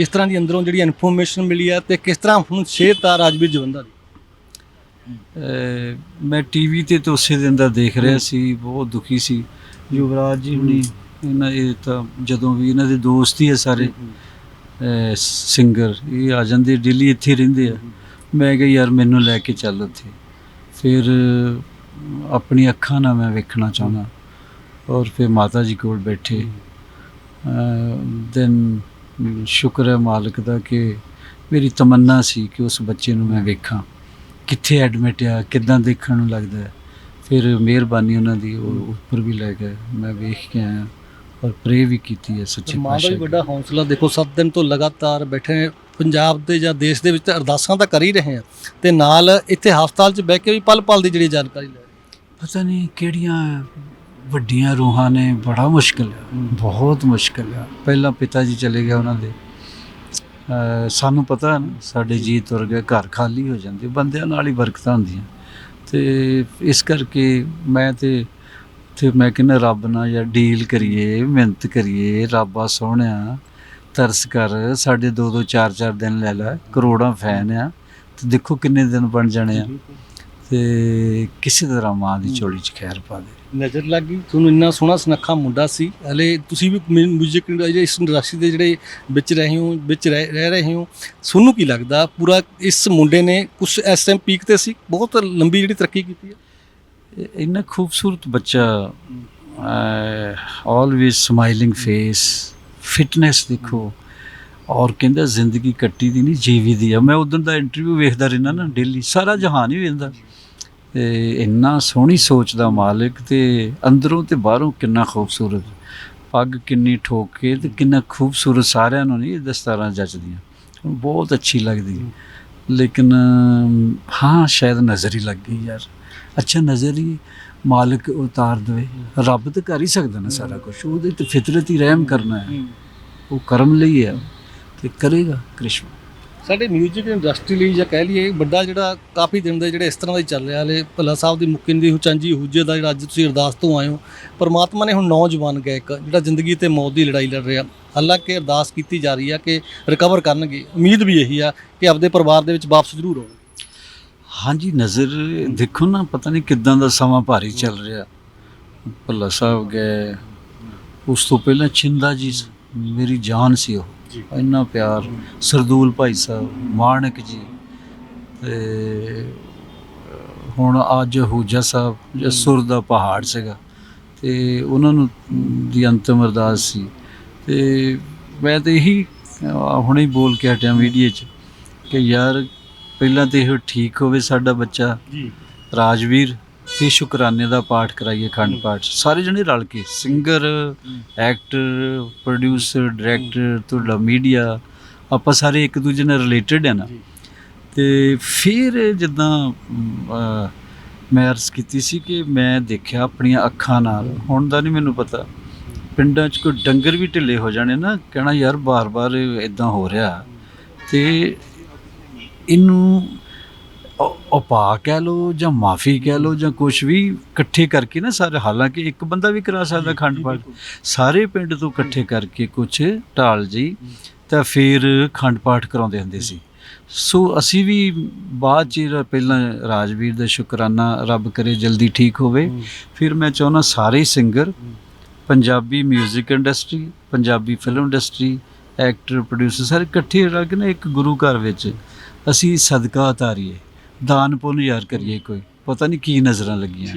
ਕਿਸ ਤਰ੍ਹਾਂ ਦੀ ਅੰਦਰੋਂ ਜਿਹੜੀ ਇਨਫੋਰਮੇਸ਼ਨ ਮਿਲੀ ਹੈ ਤੇ ਕਿਸ ਤਰ੍ਹਾਂ ਹੁਣ ਸਿਹਤ ਆ ਰਾਜਵੀਰ ਜਵੰਦਾ ਦੀ? ਮੈਂ ਟੀਵੀ ਤੇ ਤਾਂ ਉਸੇ ਦਿਨ ਦਾ ਦੇਖ ਰਿਹਾ ਸੀ, ਬਹੁਤ ਦੁਖੀ ਸੀ। ਯੁਵਰਾਜ ਜੀ ਹੁਣੀ ਇਹਨਾਂ ਇਹ ਤਾਂ ਜਦੋਂ ਵੀ ਇਹਨਾਂ ਦੇ ਦੋਸਤ ਹੀ ਆ ਸਾਰੇ ਸਿੰਗਰ ਇਹ ਆ ਜਾਂਦੇ ਦਿੱਲੀ ਇੱਥੇ ਰਹਿੰਦੇ ਆ। ਮੈਂ ਕਿਹਾ ਯਾਰ ਮੈਨੂੰ ਲੈ ਕੇ ਚੱਲ ਉੱਥੇ। ਫਿਰ ਆਪਣੀ ਅੱਖਾਂ ਨਾਲ ਮੈਂ ਵੇਖਣਾ ਚਾਹੁੰਦਾ। ਔਰ ਫਿਰ ਮਾਤਾ ਜੀ ਕੋਲ ਬੈਠੇ। ਦੈਨ ਸ਼ੁਕਰ ਹੈ ਮਾਲਕ ਦਾ ਕਿ ਮੇਰੀ ਤਮੰਨਾ ਸੀ ਕਿ ਉਸ ਬੱਚੇ ਨੂੰ ਮੈਂ ਵੇਖਾਂ। ਕਿੱਥੇ ਐਡਮਿਟ ਆ ਕਿੱਦਾਂ ਦੇਖਣ ਨੂੰ ਲੱਗਦਾ। ਫਿਰ ਮਿਹਰਬਾਨੀ ਉਹਨਾਂ ਦੀ ਉਹ ਉੱਪਰ ਵੀ ਲੈ ਗਏ। ਮੈਂ ਵੇਖ ਕੇ ਆਇਆ ਔਰ ਪ੍ਰੇ ਵੀ ਕੀਤੀ ਹੈ ਸੱਚੇ ਮਾਂ ਦਾ ਪਾਤਸ਼ਾਹ ਵੱਡਾ ਹੌਸਲਾ। ਦੇਖੋ 7 ਦਿਨ ਤੋਂ ਲਗਾਤਾਰ ਬੈਠੇ ਪੰਜਾਬ ਦੇ ਜਾਂ ਦੇਸ਼ ਦੇ ਵਿੱਚ ਤਾਂ ਅਰਦਾਸਾਂ ਤਾਂ ਕਰ ਹੀ ਰਹੇ ਆ। ਤੇ ਨਾਲ ਇੱਥੇ ਹਸਪਤਾਲ 'ਚ ਬਹਿ ਕੇ ਵੀ ਪਲ ਪਲ ਦੀ ਜਿਹੜੀ ਜਾਣਕਾਰੀ ਲੈ ਪਤਾ ਨਹੀਂ ਕਿਹੜੀਆਂ ਵੱਡੀਆਂ ਰੂਹਾਂ ਨੇ ਬੜਾ ਮੁਸ਼ਕਲ ਹੈ। ਬਹੁਤ ਮੁਸ਼ਕਲ ਹੈ ਪਹਿਲਾਂ ਪਿਤਾ ਜੀ ਚਲੇ ਗਏ ਉਹਨਾਂ ਦੇ। ਸਾਨੂੰ ਪਤਾ ਹੈ ਨਾ ਸਾਡੇ ਜੀ ਤੁਰ ਗਏ ਘਰ ਖਾਲੀ ਹੋ ਜਾਂਦੇ ਬੰਦਿਆਂ ਨਾਲ ਹੀ ਬਰਕਤਾਂ ਹੁੰਦੀਆਂ। ਤੇ ਇਸ ਕਰਕੇ ਮੈਂ ਤੇ ਤੇ ਮੈਂ ਕਹਿੰਦਾ ਰੱਬ ਨਾਲ ਜਾਂ ਡੀਲ ਕਰੀਏ ਮਿਹਨਤ ਕਰੀਏ ਰੱਬਾ ਸੋਹਣਿਆ ਤਰਸ ਕਰ ਸਾਡੇ ਦੋ ਦੋ ਚਾਰ ਚਾਰ ਦਿਨ ਲੈ ਲੈ ਕਰੋੜਾਂ ਫੈਨ ਆ ਤੇ ਦੇਖੋ ਕਿੰਨੇ ਦਿਨ ਬਣ ਜਾਣੇ ਆ। ਤੇ ਕਿਸੇ ਤਰ੍ਹਾਂ ਮਾਂ ਦੀ ਝੋਲੀ 'ਚ ਖੈਰ ਪਾ ਦੇ। ਨਜ਼ਰ ਲੱਗ ਗਈ। ਤੁਹਾਨੂੰ ਇੰਨਾ ਸੋਹਣਾ ਸੁਨੱਖਾ ਮੁੰਡਾ ਸੀ। ਹਲੇ ਤੁਸੀਂ ਵੀ ਮਿਊਜ਼ਿਕ ਇਸ ਇੰਡਸਟਰੀ ਦੇ ਜਿਹੜੇ ਵਿੱਚ ਰਹੇ ਹੋ, ਵਿੱਚ ਰਹਿ ਰਹਿ ਰਹੇ ਹੋ, ਤੁਹਾਨੂੰ ਕੀ ਲੱਗਦਾ ਪੂਰਾ ਇਸ ਮੁੰਡੇ ਨੇ ਕੁਝ ਇਸ ਟਾਈਮ ਪੀਕ ਤੇ ਸੀ? ਬਹੁਤ ਲੰਬੀ ਜਿਹੜੀ ਤਰੱਕੀ ਕੀਤੀ ਹੈ। ਇੰਨਾ ਖੂਬਸੂਰਤ ਬੱਚਾ ਆਲਵੇਸ ਸਮਾਈਲਿੰਗ ਫੇਸ ਫਿਟਨੈਸ ਦੇਖੋ। ਔਰ ਕਹਿੰਦਾ ਜ਼ਿੰਦਗੀ ਕੱਟੀ ਦੀ ਨਹੀਂ, ਜੀਵੀ ਦੀ ਆ। ਮੈਂ ਉਦੋਂ ਦਾ ਇੰਟਰਵਿਊ ਵੇਖਦਾ ਰਹਿਣਾ ਨਾ ਡੇਲੀ ਸਾਰਾ ਜਹਾਨ ਹੀ ਵੇਖਦਾ। ਤੇ ਇੰਨਾ ਸੋਹਣੀ ਸੋਚ ਦਾ ਮਾਲਕ ਤੇ ਅੰਦਰੋਂ ਤੇ ਬਾਹਰੋਂ ਕਿੰਨਾ ਖੂਬਸੂਰਤ। ਪੱਗ ਕਿੰਨੀ ਠੋਕ ਕੇ ਤੇ ਕਿੰਨਾ ਖੂਬਸੂਰਤ ਸਾਰਿਆਂ ਨੂੰ ਨਹੀਂ ਦਸਤਾਰਾਂ ਜੱਚਦੀਆਂ। ਬਹੁਤ ਅੱਛੀ ਲੱਗਦੀ ਹੈ। ਲੇਕਿਨ ਹਾਂ ਸ਼ਾਇਦ ਨਜ਼ਰ ਹੀ ਲੱਗ ਗਈ ਯਾਰ। ਅੱਛਾ ਨਜ਼ਰ ਹੀ ਮਾਲਕ ਉਤਾਰ ਦੇਵੇ। ਰੱਬ ਤਾਂ ਕਰ ਹੀ ਸਕਦਾ ਨਾ ਸਾਰਾ ਕੁਝ ਉਹਦੇ ਤੇ ਫਿਤਰਤ ਹੀ ਰਹਿਮ ਕਰਨਾ ਹੈ। ਉਹ ਕਰਮ ਲਈ ਹੈ। ਤੇ ਕਰੇਗਾ ਕ੍ਰਿਸ਼ਨ ਸਾਡੇ 뮤직 ਇੰਡਸਟਰੀ ਲਈ ਜਾਂ ਕਹਿ ਲਈਏ, ਵੱਡਾ ਜਿਹੜਾ ਕਾਫੀ ਦਿਨ ਦੇ ਜਿਹੜੇ ਇਸ ਤਰ੍ਹਾਂ ਦਾ ਹੀ ਚੱਲ ਰਿਹਾ ਹਲੇ, ਭੱਲਾ ਸਾਹਿਬ ਦੀ ਮੁਕਨ ਦੀ ਹੁਚਾਂਜੀ ਹੂਜੇ ਦਾ ਜਿਹੜਾ ਅੱਜ ਤੁਸੀਂ ਅਰਦਾਸ ਤੋਂ ਆਏ ਹੋ, ਪਰਮਾਤਮਾ ਨੇ ਹੁਣ ਨੌਜਵਾਨ ਗਾਇਕ ਜਿਹੜਾ ਜ਼ਿੰਦਗੀ ਤੇ ਮੌਤ ਦੀ ਲੜਾਈ ਲੜ ਰਿਹਾ, ਹਾਲਾਂਕਿ ਅਰਦਾਸ ਕੀਤੀ ਜਾ ਰਹੀ ਆ ਕਿ ਰਿਕਵਰ ਕਰਨਗੇ। ਉਮੀਦ ਵੀ ਇਹੀ ਆ ਕਿ ਆਪਦੇ ਪਰਿਵਾਰ ਦੇ ਵਿੱਚ ਵਾਪਸ ਜ਼ਰੂਰ ਆਉਣਗੇ ਹਾਂਜੀ, ਨਜ਼ਰ ਦੇਖੋ ਨਾ, ਪਤਾ ਨਹੀਂ ਕਿੱਦਾਂ ਦਾ ਸਮਾਂ ਭਾਰੀ ਚੱਲ ਰਿਹਾ। ਭੱਲਾ ਸਾਹਿਬ ਗਏ, ਉਸ ਤੋਂ ਪਹਿਲਾਂ ਛਿੰਦਾ ਜੀ, ਮੇਰੀ ਜਾਨ ਸੀ ਉਹ। ਇੰਨਾ ਪਿਆਰ। ਸਰਦੂਲ ਭਾਈ ਸਾਹਿਬ ਮਾਣਕ ਜੀ ਤੇ ਹੁਣ ਅੱਜ ਹੂਜਾ ਸਾਹਿਬ ਜੋ ਸੁਰ ਦਾ ਪਹਾੜ ਸੀਗਾ ਤੇ ਉਹਨਾਂ ਨੂੰ ਦੀ ਅੰਤਮ ਅਰਦਾਸ ਸੀ। ਤੇ ਮੈਂ ਤੇ ਇਹੀ ਹੁਣੇ ਹੀ ਬੋਲ ਕੇ ਹਟਿਆ ਮੀਡੀਆ 'ਚ ਕਿ ਯਾਰ ਪਹਿਲਾਂ ਤੇ ਇਹ ਠੀਕ ਹੋਵੇ ਸਾਡਾ ਬੱਚਾ। ਜੀ। ਰਾਜਵੀਰ ਤੇ ਸ਼ੁਕਰਾਨੇ ਦਾ ਪਾਠ ਕਰਾਈਏ ਖੰਡ ਪਾਠ ਸਾਰੇ ਜਣੇ ਰਲ ਕੇ ਸਿੰਗਰ ਐਕਟਰ ਪ੍ਰੋਡਿਊਸਰ ਡਾਇਰੈਕਟਰ ਤੁਹਾਡਾ ਮੀਡੀਆ ਆਪਾਂ ਸਾਰੇ ਇੱਕ ਦੂਜੇ ਨਾਲ ਰਿਲੇਟਡ ਹੈ ਨਾ। ਤੇ ਫਿਰ ਜਿੱਦਾਂ ਮੈਂ ਅਰਜ਼ ਕੀਤੀ ਸੀ ਕਿ ਮੈਂ ਦੇਖਿਆ ਆਪਣੀਆਂ ਅੱਖਾਂ ਨਾਲ ਹੁਣ ਦਾ ਨਹੀਂ ਮੈਨੂੰ ਪਤਾ। ਪਿੰਡਾਂ 'ਚ ਕੋਈ ਡੰਗਰ ਵੀ ਢਿੱਲੇ ਹੋ ਜਾਣੇ ਨਾ ਕਹਿਣਾ ਯਾਰ ਬਾਰ-ਬਾਰ ਇਦਾਂ ਹੋ ਰਿਹਾ। ਤੇ ਇਹਨੂੰ ਉ- ਉਪਾਅ ਕਹਿ ਲੋ ਜਾਂ ਮਾਫੀ ਕਹਿ ਲੋ ਜਾਂ ਕੁਝ ਵੀ ਇਕੱਠੇ ਕਰਕੇ ਨਾ ਸਾਰੇ ਹਾਲਾਂਕਿ ਇੱਕ ਬੰਦਾ ਵੀ ਕਰਾ ਸਕਦਾ ਖੰਡ ਪਾਠ। ਸਾਰੇ ਪਿੰਡ ਤੋਂ ਇਕੱਠੇ ਕਰਕੇ ਕੁਝ ਢਾਲ ਜੀ ਤਾਂ ਫਿਰ ਖੰਡ ਪਾਠ ਕਰਾਉਂਦੇ ਹੁੰਦੇ ਸੀ। ਸੋ ਅਸੀਂ ਵੀ ਬਾਅਦ ਚ ਪਹਿਲਾਂ ਰਾਜਵੀਰ ਦਾ ਸ਼ੁਕਰਾਨਾ ਰੱਬ ਕਰੇ ਜਲਦੀ ਠੀਕ ਹੋਵੇ। ਫਿਰ ਮੈਂ ਚਾਹੁੰਦਾ ਸਾਰੇ singer Punjabi 뮤직 industry Punjabi film industry actor producer ਸਾਰੇ ਇਕੱਠੇ ਰਲ ਕੇ ਨਾ ਇੱਕ ਗੁਰੂ ਘਰ ਵਿੱਚ ਅਸੀਂ ਸਦਕਾ ਉਤਾਰੀਏ। ਦਾਨ ਪੁੰਨ ਯਾਰ ਕਰੀਏ ਕੋਈ। ਪਤਾ ਨਹੀਂ ਕੀ ਨਜ਼ਰਾਂ ਲੱਗੀਆਂ।